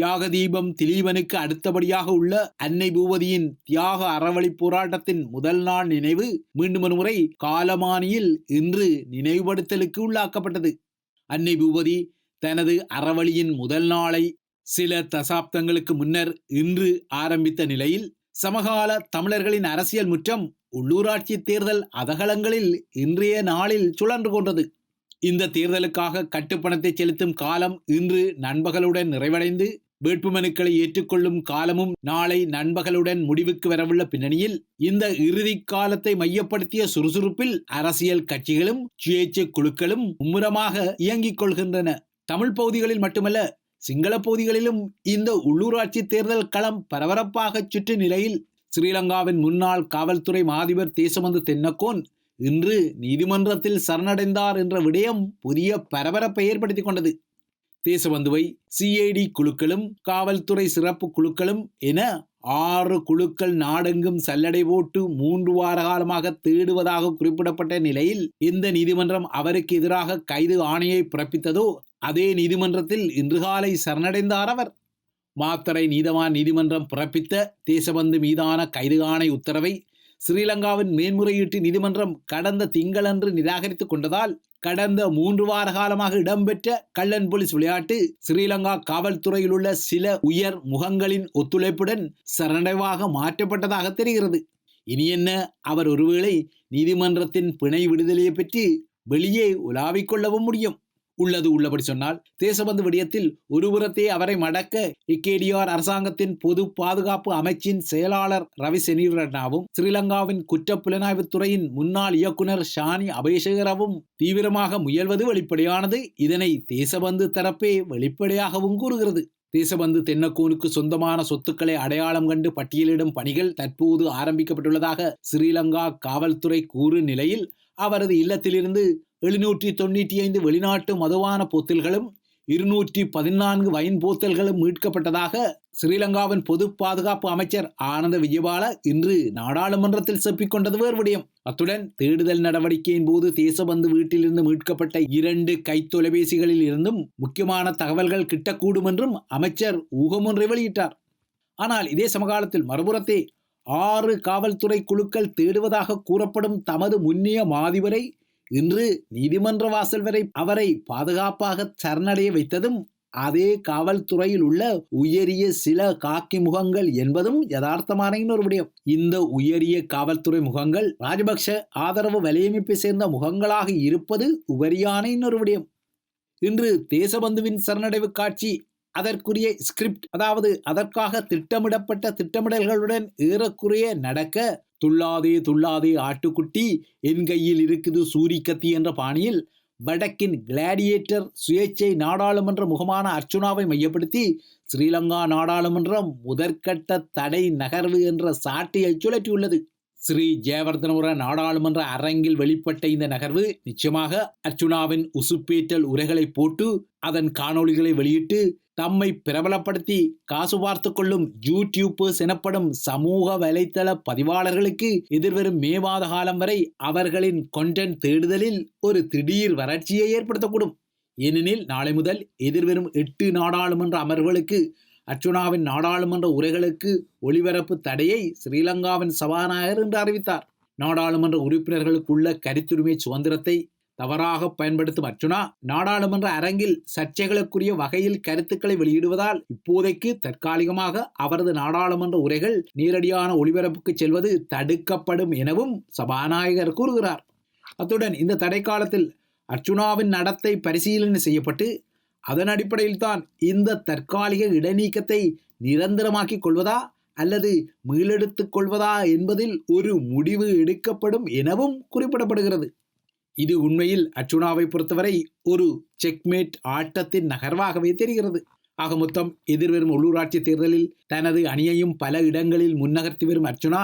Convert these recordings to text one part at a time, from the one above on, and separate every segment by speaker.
Speaker 1: தியாக தீபம் திலீபனுக்கு அடுத்தபடியாக உள்ள அன்னை பூவதியின் தியாக அறவழி போராட்டத்தின் முதல் நாள் நினைவு மீண்டும் ஒருமுறை காலமானியில் இன்று நினைவுபடுத்தலுக்கு உள்ளாக்கப்பட்டது. அன்னை பூபதி தனது அறவழியின் முதல் நாளை சில தசாப்தங்களுக்கு முன்னர் இன்று ஆரம்பித்த நிலையில் சமகால தமிழர்களின் அரசியல் முற்றம் உள்ளூராட்சி தேர்தல் அதகலங்களில் இன்றைய நாளில் சுழன்று கொண்டது. இந்த தேர்தலுக்காக கட்டுப்பணத்தை செலுத்தும் காலம் இன்று நண்பகலுடன் நிறைவடைந்து வேட்புமனுக்களை ஏற்றுக்கொள்ளும் காலமும் நாளை நண்பகலுடன் முடிவுக்கு வரவுள்ள பின்னணியில் இந்த இறுதி காலத்தை மையப்படுத்திய சுறுசுறுப்பில் அரசியல் கட்சிகளும் சுயேட்சை குழுக்களும் மும்முரமாக இயங்கிக் கொள்கின்றன. தமிழ் பகுதிகளில் மட்டுமல்ல சிங்கள பகுதிகளிலும் இந்த உள்ளூராட்சி தேர்தல் களம் பரபரப்பாக சுற்று நிலையில் ஸ்ரீலங்காவின் முன்னாள் காவல்துறை மாதிபர் தேசமந்து தென்னக்கோன் இன்று நீதிமன்றத்தில் சரணடைந்தார் என்ற விடயம் புதிய பரபரப்பை ஏற்படுத்திக் கொண்டது. தேசபந்துவை சிஐடி குழுக்களும் காவல்துறை சிறப்பு குழுக்களும் என ஆறு குழுக்கள் நாடெங்கும் சல்லடை போட்டு மூன்று வார காலமாக தேடுவதாக குறிப்பிடப்பட்ட நிலையில் இந்த நீதிமன்றம் அவருக்கு எதிராக கைது ஆணையை பிறப்பித்ததோ அதே நீதிமன்றத்தில் இன்று காலை சரணடைந்தார் அவர். மாத்தரை நீதவான் நீதிமன்றம் பிறப்பித்த தேசபந்து மீதான கைது ஆணை உத்தரவை ஸ்ரீலங்காவின் மேன்முறையீட்டு நீதிமன்றம் கடந்த திங்களன்று நிராகரித்துக் கொண்டதால் கடந்த மூன்று வார காலமாக இடம்பெற்ற கள்ளன் போலீஸ் விளையாட்டு ஸ்ரீலங்கா காவல்துறையில் உள்ள சில உயர் முகங்களின் ஒத்துழைப்புடன் சரணடைவாக மாற்றப்பட்டதாக தெரிகிறது. இனி என்ன? அவர் ஒருவேளை நீதிமன்றத்தின் பிணை விடுதலையை பற்றி வெளியே உலாவிக் கொள்ளவும் முடியும். உள்ளது உள்ளபடி சொன்னால் தேசபந்து விடயத்தில் ஒருபுறத்தே அவரை மடக்க இக்கேடிஆர் அரசாங்கத்தின் பொது பாதுகாப்பு அமைச்சின் செயலாளர் ரவி செனீரனாவும் ஸ்ரீலங்காவின் குற்றப்புலனாய்வுத் துறையின் முன்னாள் இயக்குனர் ஷானி அபேசகரவும் தீவிரமாக முயல்வது வெளிப்படையானது. இதனை தேசபந்து தரப்பே வெளிப்படையாகவும் கூறுகிறது. தேசபந்து தென்னக்கோனுக்கு சொந்தமான சொத்துக்களை அடையாளம் கண்டு பட்டியலிடும் பணிகள் தற்போது ஆரம்பிக்கப்பட்டுள்ளதாக ஸ்ரீலங்கா காவல்துறை கூறு நிலையில் அவரது இல்லத்திலிருந்து எழுநூற்றி தொண்ணூற்றி ஐந்து வெளிநாட்டு மதுவான போத்தல்களும் இருநூற்றி பதினான்கு வைன் போத்தல்களும் மீட்கப்பட்டதாக ஸ்ரீலங்காவின் பொது பாதுகாப்பு அமைச்சர் ஆனந்த விஜயபால இன்று நாடாளுமன்றத்தில் செப்பிக்கொண்டது வேறு விடயம். அத்துடன் தேடுதல் நடவடிக்கையின் போது தேசபந்து வீட்டிலிருந்து மீட்கப்பட்ட இரண்டு கைத்தொலைபேசிகளில் இருந்தும் முக்கியமான தகவல்கள் கிட்டக்கூடும் என்றும் அமைச்சர் ஊகமொன்றை வெளியிட்டார். ஆனால் இதே சமகாலத்தில் மறுபுறத்தே ஆறு காவல்துறை குழுக்கள் தேடுவதாக கூறப்படும் தமது முன்னிய மாதிவரை இன்று நீதிமன்ற வாசல் வரை அவரை பாதுகாப்பாக சரணடைய வைத்ததும் அதே காவல்துறையில் உள்ள உயரிய சில காக்கி முகங்கள் என்பதும் யதார்த்தமான இன்னொரு விடயம். இந்த உயரிய காவல்துறை முகங்கள் ராஜபக்ஷ ஆதரவு வலையமைப்பை சேர்ந்த முகங்களாக இருப்பது உபரியான இன்னொரு விடயம். இன்று தேசபந்துவின் சரணடைவு காட்சி அதற்குரிய ஸ்கிரிப்ட் அதாவது அதற்காக திட்டமிடப்பட்ட திட்டமிடல்களுடன் ஏறக்குறைய நடக்க துள்ளாதே துள்ளாதே ஆட்டுக்குட்டி என் கையில் இருக்குது சூரி கத்தி என்ற பாணியில் வடக்கின் கிளாடியேட்டர் சுயேட்சை நாடாளுமன்ற முகமான அர்ச்சுனாவை மையப்படுத்தி ஸ்ரீலங்கா நாடாளுமன்றம் முதற்கட்ட தடை நகர்வு என்ற சாட்டையை சுழற்றியுள்ளது. ஸ்ரீ ஜெயவர்தனபுர நாடாளுமன்ற அரங்கில் வெளிப்பட்ட இந்த நகர்வு நிச்சயமாக அர்ச்சுனாவின் உசுப்பேற்றல் உரைகளை போட்டு அதன் காணொளிகளை வெளியிட்டு தம்மை பிரபலப்படுத்தி காசு பார்த்து கொள்ளும் யூடியூபர்ஸ் எனப்படும் சமூக வலைத்தள பதிவாளர்களுக்கு எதிர்வரும் மே மாத காலம் வரை அவர்களின் கொண்டென்ட் தேடுதலில் ஒரு திடீர் வறட்சியை ஏற்படுத்தக்கூடும். ஏனெனில் நாளை முதல் எதிர்வரும் எட்டு நாடாளுமன்ற அமர்வுகளுக்கு அர்ச்சுனாவின் நாடாளுமன்ற உரைகளுக்கு ஒளிபரப்பு தடையை ஸ்ரீலங்காவின் சபாநாயகர் என்று அறிவித்தார். நாடாளுமன்ற உறுப்பினர்களுக்குள்ள கருத்துரிமை சுதந்திரத்தை தவறாக பயன்படுத்தும் அர்ச்சுனா நாடாளுமன்ற அரங்கில் சர்ச்சைகளுக்குரிய வகையில் கருத்துக்களை வெளியிடுவதால் இப்போதைக்கு தற்காலிகமாக அவரது நாடாளுமன்ற உரைகள் நேரடியான ஒளிபரப்புக்கு செல்வது தடுக்கப்படும் எனவும் சபாநாயகர் கூறுகிறார். அத்துடன் இந்த தடை காலத்தில் அர்ச்சுனாவின் நடத்தை பரிசீலனை செய்யப்பட்டு அதன் அடிப்படையில் தான் இந்த தற்காலிக இடைநீக்கத்தை நிரந்தரமாக்கிக் கொள்வதா அல்லது மீளெடுத்துக் கொள்வதா என்பதில் ஒரு முடிவு எடுக்கப்படும் எனவும் குறிப்பிடப்படுகிறது. இது உண்மையில் அர்ச்சுனாவை பொறுத்தவரை ஒரு செக்மேட் ஆட்டத்தின் நகர்வாகவே தெரிகிறது. ஆக மொத்தம் எதிர்வரும் உள்ளூராட்சி தேர்தலில் தனது அணியையும் பல இடங்களில் முன்னகர்த்தி வரும் அர்ச்சுனா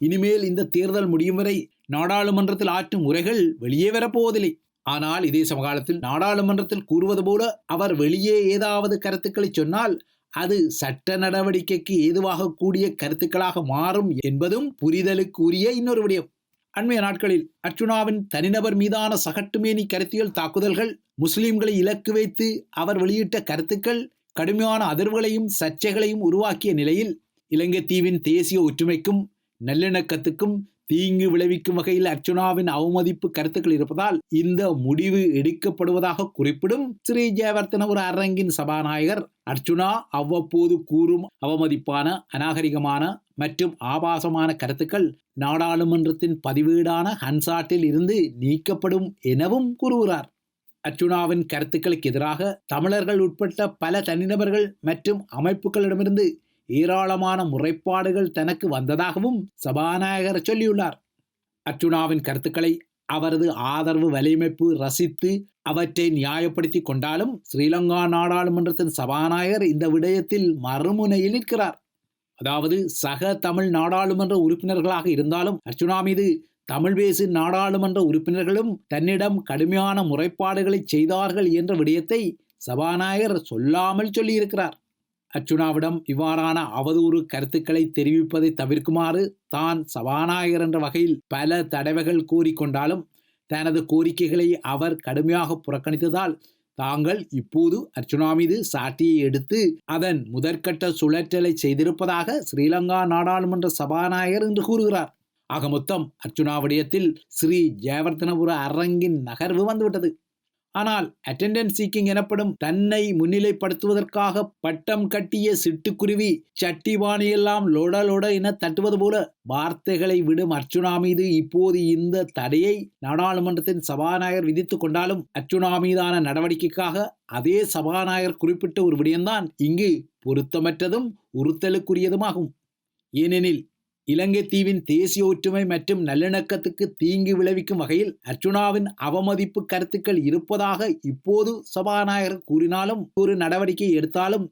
Speaker 1: இனிமேல் இந்த தேர்தல் முடியும் வரை நாடாளுமன்றத்தில் ஆற்றும் உரைகள் வெளியே வரப்போவதில்லை. ஆனால் இதே சமகாலத்தில் நாடாளுமன்றத்தில் கூறுவது போல அவர் வெளியே ஏதாவது கருத்துக்களை சொன்னால் அது சட்ட நடவடிக்கைக்கு ஏதுவாக கூடிய கருத்துக்களாக மாறும் என்பதும் புரிதலுக்குரிய இன்னொரு விடயம். அண்மைய நாட்களில் அர்ச்சுனாவின் தனிநபர் மீதான சகட்டுமேனி கருத்தியல் தாக்குதல்கள் முஸ்லிம்களை இலக்கு வைத்து அவர் வெளியிட்ட கருத்துக்கள் கடுமையான அதிர்வுகளையும் சர்ச்சைகளையும் உருவாக்கிய நிலையில் இலங்கை தீவின் தேசிய ஒற்றுமைக்கும் நல்லிணக்கத்துக்கும் தீங்கு விளைவிக்கும் வகையில் அர்ச்சுனாவின் அவமதிப்பு கருத்துக்கள் இருப்பதால் இந்த முடிவு எடுக்கப்படுவதாக குறிப்பிடும் ஸ்ரீ ஜெயவர்த்தன ஒரு அரங்கின் சபாநாயகர். அர்ச்சுனா அவ்வப்போது கூறும் அவமதிப்பான அநாகரிகமான மற்றும் ஆபாசமான கருத்துக்கள் நாடாளுமன்றத்தின் பதிவீடான ஹன்சாட்டில் இருந்து நீக்கப்படும் எனவும் கூறுகிறார். அர்ச்சுனாவின் கருத்துக்களுக்கு எதிராக தமிழர்கள் உட்பட்ட பல தனிநபர்கள் மற்றும் அமைப்புகளிடமிருந்து ஏராளமான முறைப்பாடுகள் தனக்கு வந்ததாகவும் சபாநாயகர் சொல்லியுள்ளார். அர்ச்சுனாவின் கருத்துக்களை அவரது ஆதரவு வலையமைப்பு ரசித்து அவற்றை நியாயப்படுத்தி கொண்டாலும் ஸ்ரீலங்கா நாடாளுமன்றத்தின் சபாநாயகர் இந்த விடயத்தில் மறுமுனையில் நிற்கிறார். அதாவது சக தமிழ் நாடாளுமன்ற உறுப்பினர்களாக இருந்தாலும் அர்ச்சுனா மீது தமிழ் பேசு நாடாளுமன்ற உறுப்பினர்களும் தன்னிடம் கடுமையான முறைப்பாடுகளை செய்தார்கள் என்ற விடயத்தை சபாநாயகர் சொல்லாமல் சொல்லியிருக்கிறார். அர்ச்சுனாவிடம் இவ்வாறான அவதூறு கருத்துக்களை தெரிவிப்பதை தவிர்க்குமாறு தான் சபாநாயகர் என்ற வகையில் பல தடவைகள் கூறிக்கொண்டாலும் தனது கோரிக்கைகளை அவர் கடுமையாக புறக்கணித்ததால் தாங்கள் இப்போது அர்ச்சுனா மீது சாட்டியை எடுத்து அதன் முதற்கட்ட சுழற்றலை செய்திருப்பதாக ஸ்ரீலங்கா நாடாளுமன்ற சபாநாயகர் என்று கூறுகிறார். ஆக மொத்தம் அர்ச்சுனா விடயத்தில் ஸ்ரீ ஜெயவர்தனபுர அரங்கின் நகர்வு வந்துவிட்டது. ஆனால் அட்டெண்டன்ஸ் சீக்கிங் எனப்படும் தன்னை முன்னிலைப்படுத்துவதற்காக பட்டம் கட்டிய சிட்டுக்குருவி சட்டிபானையெல்லாம் லொட லொட என தட்டுவது போல வார்த்தைகளை விடும் அர்ச்சுனா மீது இப்போது இந்த தடையை நாடாளுமன்றத்தின் சபாநாயகர் விதித்துக் கொண்டாலும் அர்ச்சுனா மீதான நடவடிக்கைக்காக அதே சபாநாயகர் குறிப்பிட்ட ஒரு விடயம்தான் இங்கு பொருத்தமற்றதும் உறுத்தலுக்குரியதுமாகும். ஏனெனில் இலங்கை தீவின் தேசிய ஒற்றுமை மற்றும் நல்லிணக்கத்துக்கு தீங்கு விளைவிக்கும் வகையில் அர்ச்சுனாவின் அவமதிப்பு கருத்துக்கள் இருப்பதாக இப்போது சபாநாயகர் கூறினாலும் ஒரு நடவடிக்கை எடுத்தாலும்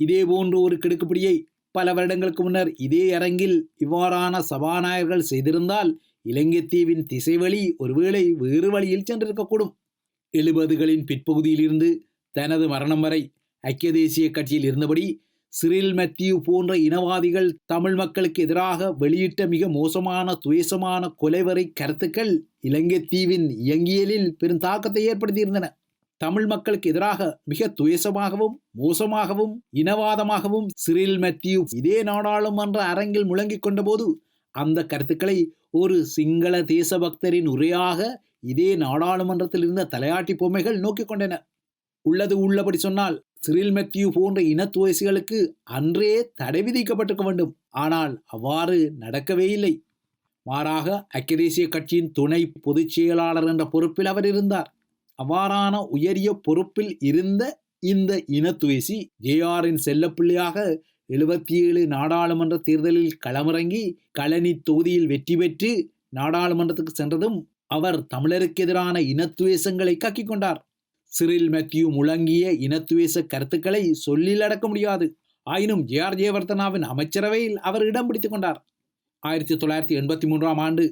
Speaker 1: இதே போன்ற ஒரு கிடுக்குப்பிடியை பல வருடங்களுக்கு முன்னர் இதே அரங்கில் இவ்வாறான சபாநாயகர்கள் செய்திருந்தால் இலங்கை தீவின் திசைவழி ஒருவேளை வேறு வழியில் சென்றிருக்கக்கூடும். எழுபதுகளின் பிற்பகுதியிலிருந்து தனது மரணம் வரை ஐக்கிய தேசிய கட்சியில் இருந்தபடி சிறில் மத்தியூ போன்ற இனவாதிகள் தமிழ் மக்களுக்கு எதிராக வெளியிட்ட மிக மோசமான துவேசமான கொலைவரை கருத்துக்கள் இலங்கை தீவின் இயங்கியலில் பெரும் தாக்கத்தை ஏற்படுத்தியிருந்தன. தமிழ் மக்களுக்கு எதிராக மிக துவேசமாகவும் மோசமாகவும் இனவாதமாகவும் சிறில் மத்தியூ இதே நாடாளுமன்ற அரங்கில் முழங்கிக் கொண்டபோது அந்த கருத்துக்களை ஒரு சிங்கள தேசபக்தரின் உரையாக இதே நாடாளுமன்றத்தில் இருந்த தலையாட்டி பொம்மைகள் நோக்கிக் கொண்டன. உள்ளது உள்ளபடி சொன்னால் சிறில் மெத்யூ போன்ற இனத்துவசிகளுக்கு அன்றே தடை விதிக்கப்பட்டிருக்க வேண்டும். ஆனால் அவ்வாறு நடக்கவே இல்லை. மாறாக ஐக்கிய தேசிய கட்சியின் துணை பொதுச் செயலாளர் என்ற பொறுப்பில் அவர் இருந்தார். அவ்வாறான உயரிய பொறுப்பில் இருந்த இந்த இனத்துவேசி ஜேஆரின் செல்லப்பிள்ளையாக எழுபத்தி ஏழு நாடாளுமன்ற தேர்தலில் களமிறங்கி களனி தொகுதியில் வெற்றி பெற்று நாடாளுமன்றத்துக்கு சென்றதும் அவர் தமிழருக்கு எதிரான இனத்துவேசங்களை கக்கிக் கொண்டார். சிறில் மேத்யூ முழங்கிய இனத்துவேச கருத்துக்களை சொல்லில் அடக்க முடியாது. ஆயினும் ஜே ஆர் ஜெயவர்தனாவின் அமைச்சரவையில் அவர் இடம் பிடித்துக் கொண்டார். ஆயிரத்தி தொள்ளாயிரத்தி எண்பத்தி மூன்றாம் ஆண்டு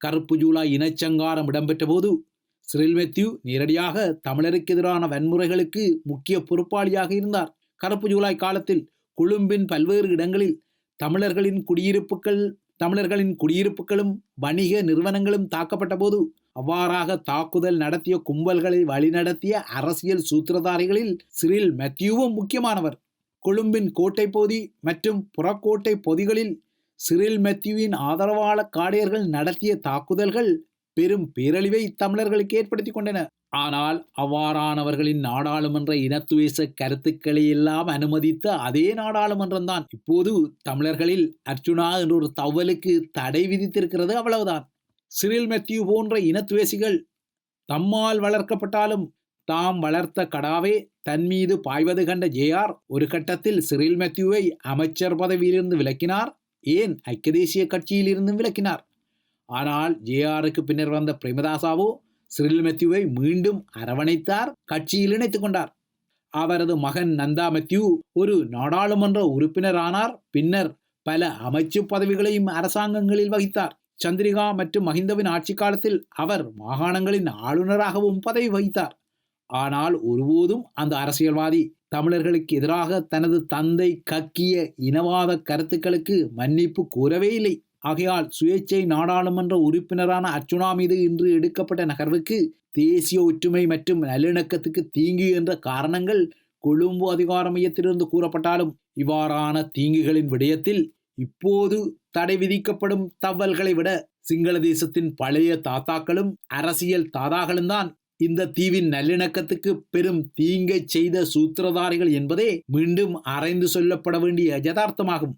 Speaker 1: கருப்பு ஜூலாய் இனச்சங்காரம் இடம்பெற்ற போது சிறில் மெத்யூ நேரடியாக தமிழருக்கு எதிரான வன்முறைகளுக்கு முக்கிய பொறுப்பாளியாக இருந்தார். கருப்பு ஜூலாய் காலத்தில் கொழும்பின் பல்வேறு இடங்களில் தமிழர்களின் குடியிருப்புகள் தமிழர்களின் குடியிருப்புகளும் வணிக நிறுவனங்களும் தாக்கப்பட்ட போது அவ்வாறாக தாக்குதல் நடத்திய கும்பல்களை வழிநடத்திய அரசியல் சூத்திரதாரிகளில் சிறில் மெத்யூவும் முக்கியமானவர். கொழும்பின் கோட்டை பகுதி மற்றும் புறக்கோட்டை பொதிகளில் சிறில் மெத்யூவின் ஆதரவாளர் காடையர்கள் நடத்திய தாக்குதல்கள் பெரும் பேரழிவை தமிழர்களுக்கு ஏற்படுத்தி கொண்டன. ஆனால் அவ்வாறானவர்களின் நாடாளுமன்ற இனத்துவேச கருத்துக்களை எல்லாம் அனுமதித்த அதே நாடாளுமன்றம்தான் இப்போது தமிழர்களில் அர்ச்சுனா என்ற ஒரு தவலுக்கு தடை விதித்திருக்கிறது அவ்வளவுதான். சிறில் மெத்யூ போன்ற இனத்துவேசிகள் தம்மால் வளர்க்கப்பட்டாலும் தாம் வளர்த்த கடாவே தன் மீது பாய்வது கண்ட ஜேஆர் ஒரு கட்டத்தில் சிறில் மெத்யூவை அமைச்சர் பதவியிலிருந்து விலக்கினார் ஏன் ஐக்கிய தேசிய கட்சியிலிருந்தும் விலக்கினார்? ஆனால் ஜேஆருக்கு பின்னர் வந்த பிரேமதாசாவோ சிறில் மெத்யூவை மீண்டும் அரவணைத்தார் கட்சியில் இணைத்துக் கொண்டார். அவரது மகன் நந்தா மெத்யூ ஒரு நாடாளுமன்ற உறுப்பினரானார் பின்னர் பல அமைச்சு பதவிகளையும் அரசாங்கங்களில் வகித்தார். சந்திரிகா மற்றும் மஹிந்தவின் ஆட்சி காலத்தில் அவர் மாகாணங்களின் ஆளுநராகவும் பதவி வகித்தார். ஆனால் ஒருபோதும் அந்த அரசியல்வாதி தமிழர்களுக்கு எதிராக தனது தந்தை கக்கிய இனவாத கருத்துக்களுக்கு மன்னிப்பு கூறவே இல்லை. ஆகையால் சுயேட்சை நாடாளுமன்ற உறுப்பினரான அர்ச்சுனா மீது இன்று எடுக்கப்பட்ட நகர்வுக்கு தேசிய ஒற்றுமை மற்றும் நல்லிணக்கத்துக்கு தீங்கு என்ற காரணங்கள் கொழும்பு அதிகார மையத்திலிருந்து கூறப்பட்டாலும் இவ்வாறான தீங்குகளின் விடயத்தில் இப்போது தடை விதிக்கப்படும் தவல்களை விட சிங்கள தேசத்தின் பழைய தாத்தாக்களும் அரசியல் தாதாக்களும் தான் இந்த தீவின் நல்லிணக்கத்துக்கு பெரும் தீங்கை செய்த சூத்திரதாரிகள் என்பதே மீண்டும் அரைந்து சொல்லப்பட வேண்டிய யதார்த்தமாகும்.